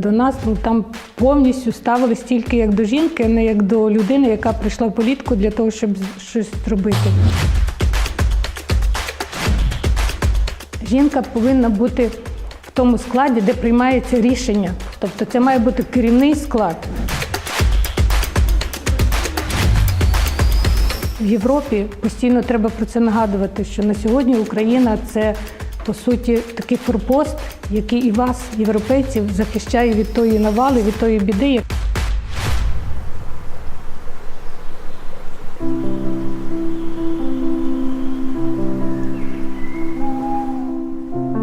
До нас ну, там повністю ставились тільки як до жінки, а не як до людини, яка прийшла в політику для того, щоб щось зробити. Жінка повинна бути в тому складі, де приймається рішення. Тобто це має бути керівний склад. В Європі постійно треба про це нагадувати, що на сьогодні Україна це по суті такий форпост, який і вас, європейців, захищає від тої навали, від тої біди.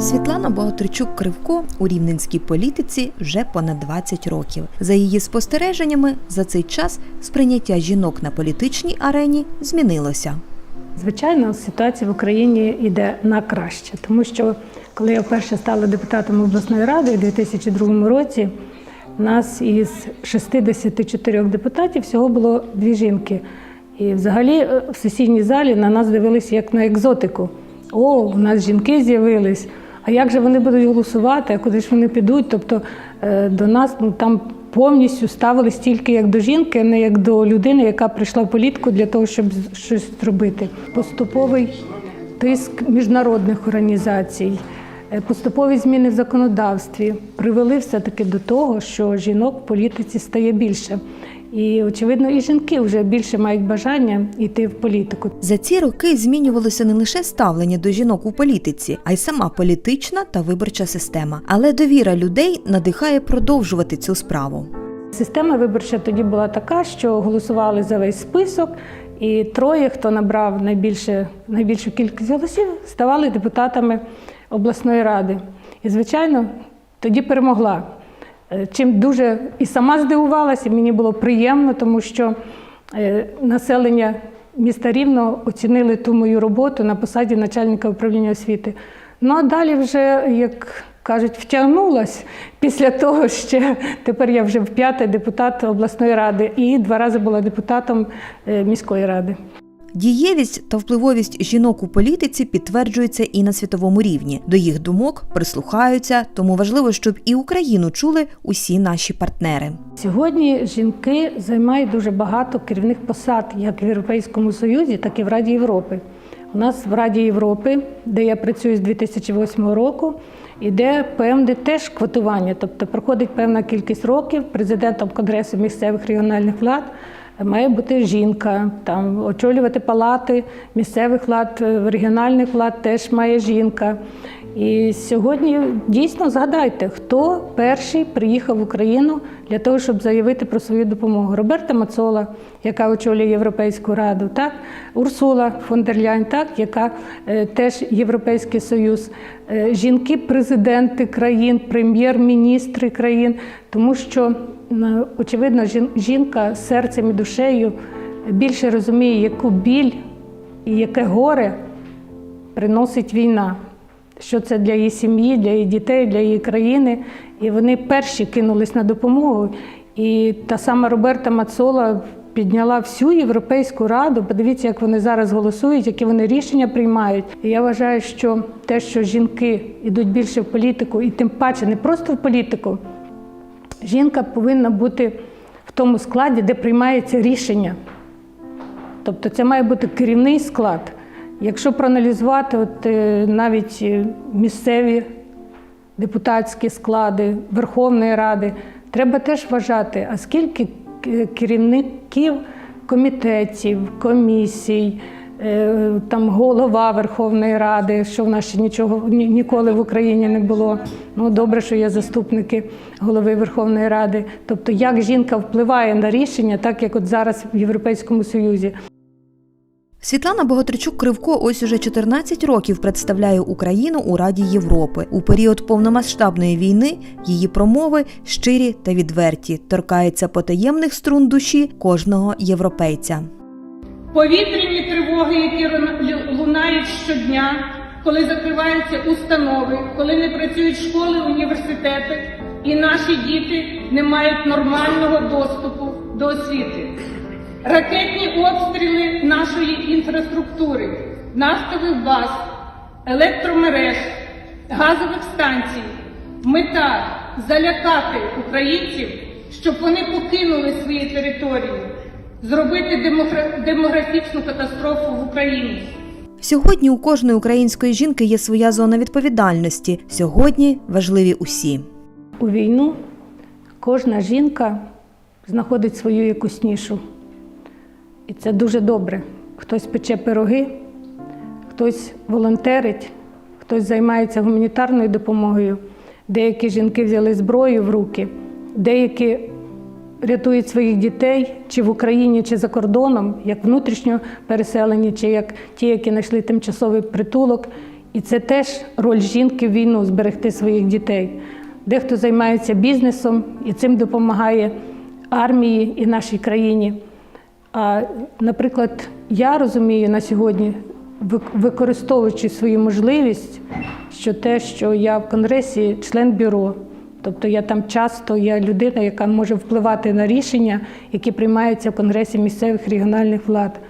Світлана Боготричук Кривко у рівненській політиці вже понад 20 років. За її спостереженнями, за цей час сприйняття жінок на політичній арені змінилося. Звичайно, ситуація в Україні йде на краще, тому що коли я вперше стала депутатом обласної ради у 2002 році, нас із 64 депутатів всього було дві жінки. І взагалі е, в сесійній залі на нас дивилися як на екзотику. О, у нас жінки з'явились. А як же вони будуть голосувати, а куди ж вони підуть? Тобто е, до нас ну, там повністю ставились тільки як до жінки, а не як до людини, яка прийшла в політку для того, щоб щось зробити. Поступовий тиск міжнародних організацій, е, поступові зміни в законодавстві привели все-таки до того, що жінок в політиці стає більше. І, очевидно, і жінки вже більше мають бажання йти в політику. За ці роки змінювалося не лише ставлення до жінок у політиці, а й сама політична та виборча система. Але довіра людей надихає продовжувати цю справу. Система виборча тоді була така, що голосували за весь список, і троє, хто набрав найбільше, найбільшу кількість голосів, ставали депутатами обласної ради. І, звичайно, тоді перемогла. Е, Чим дуже і сама здивувалася, і мені було приємно, тому що е, населення міста Рівно оцінили ту мою роботу на посаді начальника управління освіти. Ну а далі вже, як кажуть, втягнулась після того, ще тепер я вже п'ятий депутат обласної ради і два рази була депутатом е, міської ради. Дієвість та впливовість жінок у політиці підтверджується і на світовому рівні. До їх думок прислухаються, тому важливо, щоб і Україну чули усі наші партнери. Сьогодні жінки займають дуже багато керівних посад як в Європейському Союзі, так і в Раді Європи. У нас в Раді Європи, де я працюю з 2008 року, іде певне теж квотування, тобто проходить певна кількість років президентом Конгресу місцевих регіональних влад. Має бути жінка, там очолювати палати місцевих влад, е, регіональних влад теж має жінка. І сьогодні дійсно згадайте, хто перший приїхав в Україну для того, щоб заявити про свою допомогу. Роберта Мацола, яка очолює Європейську раду, так Урсула фон дер Ляйн, так яка е, теж Європейський Союз, Е, жінки-президенти країн, прем'єр-міністри країн, тому що очевидно, жінка серцем і душею більше розуміє, яку біль і яке горе приносить війна. Що це для її сім'ї, для її дітей, для її країни. І вони перші кинулись на допомогу. І та сама Роберта Мацола підняла всю Європейську раду. Подивіться, як вони зараз голосують, які вони рішення приймають. І я вважаю, що те, що жінки йдуть більше в політику, і тим паче не просто в політику, жінка повинна бути в тому складі, де приймається рішення. Тобто це має бути керівний склад. Якщо проаналізувати от, е, навіть е, місцеві депутатські склади Верховної Ради, треба теж вважати, а скільки керівників комітетів, комісій, е, там голова Верховної Ради, що в нас ще нічого ні- ніколи в Україні не було. Ну добре, що є заступники голови Верховної Ради. Тобто, як жінка впливає на рішення, так як от зараз в Європейському Союзі. Світлана Боготричук Кривко ось уже 14 років представляє Україну у Раді Європи. У період повномасштабної війни її промови щирі та відверті, торкаються потаємних струн душі кожного європейця. Повітряні тривоги, які лунають щодня, коли закриваються установи, коли не працюють школи, університети, і наші діти не мають нормального доступу до освіти. Ракетні обстріли нашої інфраструктури, нафтових баз, електромереж, газових станцій, мета залякати українців, щоб вони покинули свої території, зробити демогра- демографічну катастрофу в Україні. Сьогодні у кожної української жінки є своя зона відповідальності. Сьогодні важливі усі. У війну кожна жінка знаходить свою якусь нішу. І це дуже добре. Хтось пече пироги, хтось волонтерить, хтось займається гуманітарною допомогою. Деякі жінки взяли зброю в руки, деякі рятують своїх дітей чи в Україні, чи за кордоном, як внутрішньо переселені, чи як ті, які знайшли тимчасовий притулок. І це теж роль жінки в війну зберегти своїх дітей. Дехто займається бізнесом і цим допомагає армії і нашій країні. А, наприклад, я розумію на сьогодні, використовуючи свою можливість, що те, що я в Конгресі член бюро, тобто я там часто я людина, яка може впливати на рішення, які приймаються в Конгресі місцевих регіональних влад.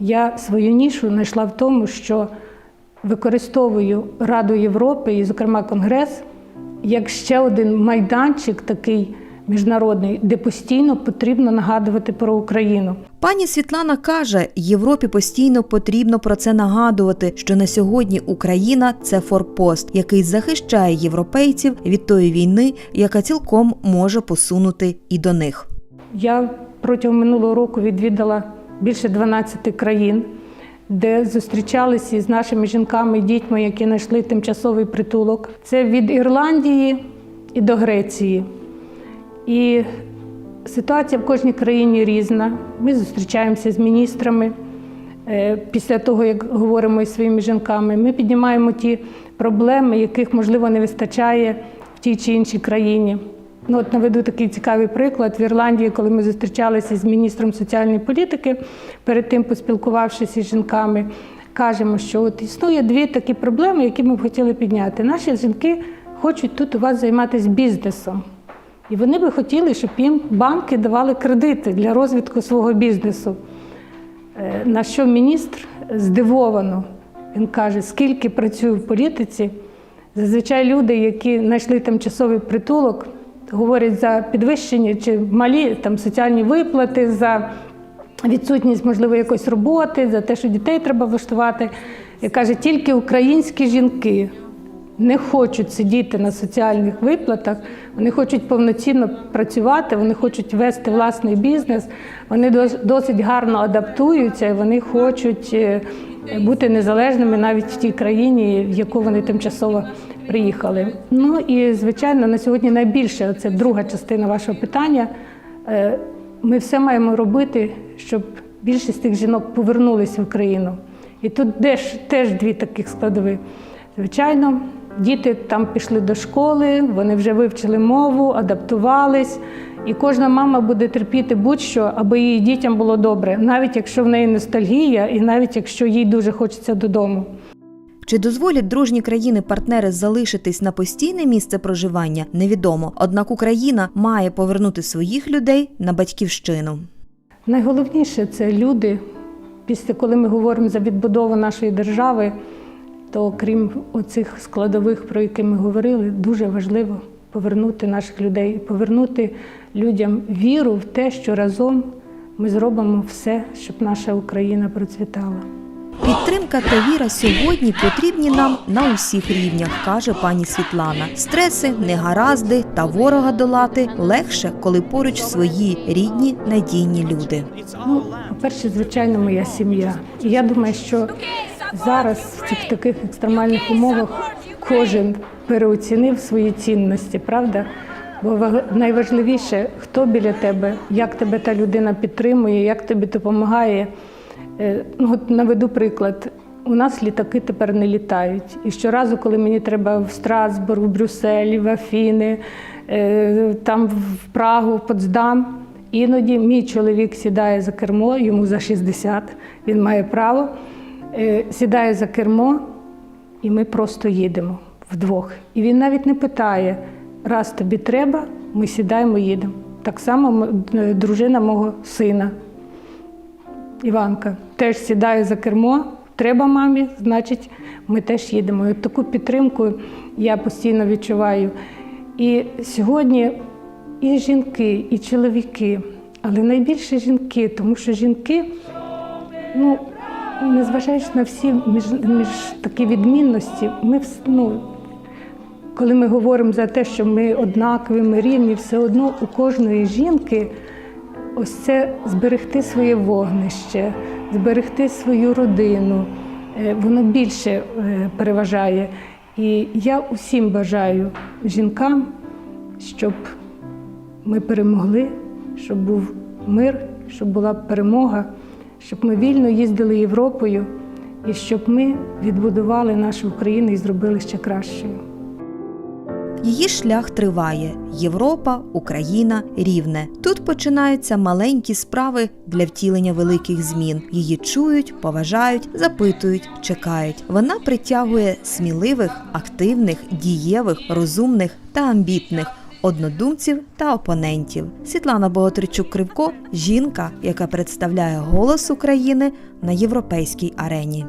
Я свою нішу знайшла в тому, що використовую Раду Європи і, зокрема, Конгрес, як ще один майданчик такий міжнародний, де постійно потрібно нагадувати про Україну. Пані Світлана каже, Європі постійно потрібно про це нагадувати, що на сьогодні Україна це форпост, який захищає європейців від тої війни, яка цілком може посунути і до них. Я протягом минулого року відвідала більше 12 країн, де зустрічалися із нашими жінками і дітьми, які знайшли тимчасовий притулок. Це від Ірландії і до Греції. І ситуація в кожній країні різна. Ми зустрічаємося з міністрами. Е, Після того, як говоримо із своїми жінками, ми піднімаємо ті проблеми, яких, можливо, не вистачає в тій чи іншій країні. Ну, от наведу такий цікавий приклад. В Ірландії, коли ми зустрічалися з міністром соціальної політики, перед тим поспілкувавшись із жінками, кажемо, що от існує дві такі проблеми, які ми б хотіли підняти. Наші жінки хочуть тут у вас займатися бізнесом. І вони би хотіли, щоб їм банки давали кредити для розвитку свого бізнесу. Е, На що міністр здивовано. Він каже, скільки працюю в політиці, зазвичай люди, які знайшли тимчасовий притулок, говорять за підвищення чи малі там, соціальні виплати, за відсутність, можливо, якоїсь роботи, за те, що дітей треба влаштувати. І каже, тільки українські жінки не хочуть сидіти на соціальних виплатах, вони хочуть повноцінно працювати, вони хочуть вести власний бізнес, вони дос- досить гарно адаптуються, і вони хочуть е, бути незалежними навіть в тій країні, в яку вони тимчасово приїхали. Ну і звичайно, на сьогодні найбільше це друга частина вашого питання. Е, Ми все маємо робити, щоб більшість тих жінок повернулися в Україну. І тут теж, теж дві таких складові. Звичайно, діти там пішли до школи, вони вже вивчили мову, адаптувались, і кожна мама буде терпіти будь-що, аби її дітям було добре, навіть якщо в неї ностальгія, і навіть якщо їй дуже хочеться додому. Чи дозволять дружні країни-партнери залишитись на постійне місце проживання, невідомо. Однак Україна має повернути своїх людей на батьківщину. Найголовніше це люди. Після коли ми говоримо за відбудову нашої держави, то крім оцих складових, про які ми говорили, дуже важливо повернути наших людей, повернути людям віру в те, що разом ми зробимо все, щоб наша Україна процвітала. Підтримка та віра сьогодні потрібні нам на усіх рівнях, каже пані Світлана. Стреси, негаразди та ворога долати легше, коли поруч свої рідні надійні люди. Ну, по-перше, звичайно, моя сім'я. І я думаю, що зараз в цих таких екстремальних умовах кожен переоцінив свої цінності, правда? Бо найважливіше, хто біля тебе, як тебе та людина підтримує, як тобі допомагає. Е, Ну, от наведу приклад. У нас літаки тепер не літають. І щоразу, коли мені треба в Страсбург, в Брюсселі, в Афіни, е, там в Прагу, в Потсдам, іноді мій чоловік сідає за кермо, йому за 60, він має право, сідає за кермо, і ми просто їдемо вдвох. І він навіть не питає, раз тобі треба, ми сідаємо, їдемо. Так само е, дружина мого сина. Іванка теж сідає за кермо. Треба мамі, значить, ми теж їдемо. І таку підтримку я постійно відчуваю. І сьогодні і жінки, і чоловіки, але найбільше жінки, тому що жінки, ну, незважаючи на всі між, між такі відмінності, ми ну, коли ми говоримо за те, що ми однакові, ми рівні, все одно у кожної жінки ось це зберегти своє вогнище, зберегти свою родину, е, воно більше е, переважає. І я усім бажаю жінкам, щоб ми перемогли, щоб був мир, щоб була перемога, щоб ми вільно їздили Європою і щоб ми відбудували нашу Україну і зробили ще кращою. Її шлях триває: Європа, Україна, Рівне. Тут починаються маленькі справи для втілення великих змін. Її чують, поважають, запитують, чекають. Вона притягує сміливих, активних, дієвих, розумних та амбітних. Однодумців та опонентів Світлана Боготричук Кривко жінка, яка представляє голос України на європейській арені.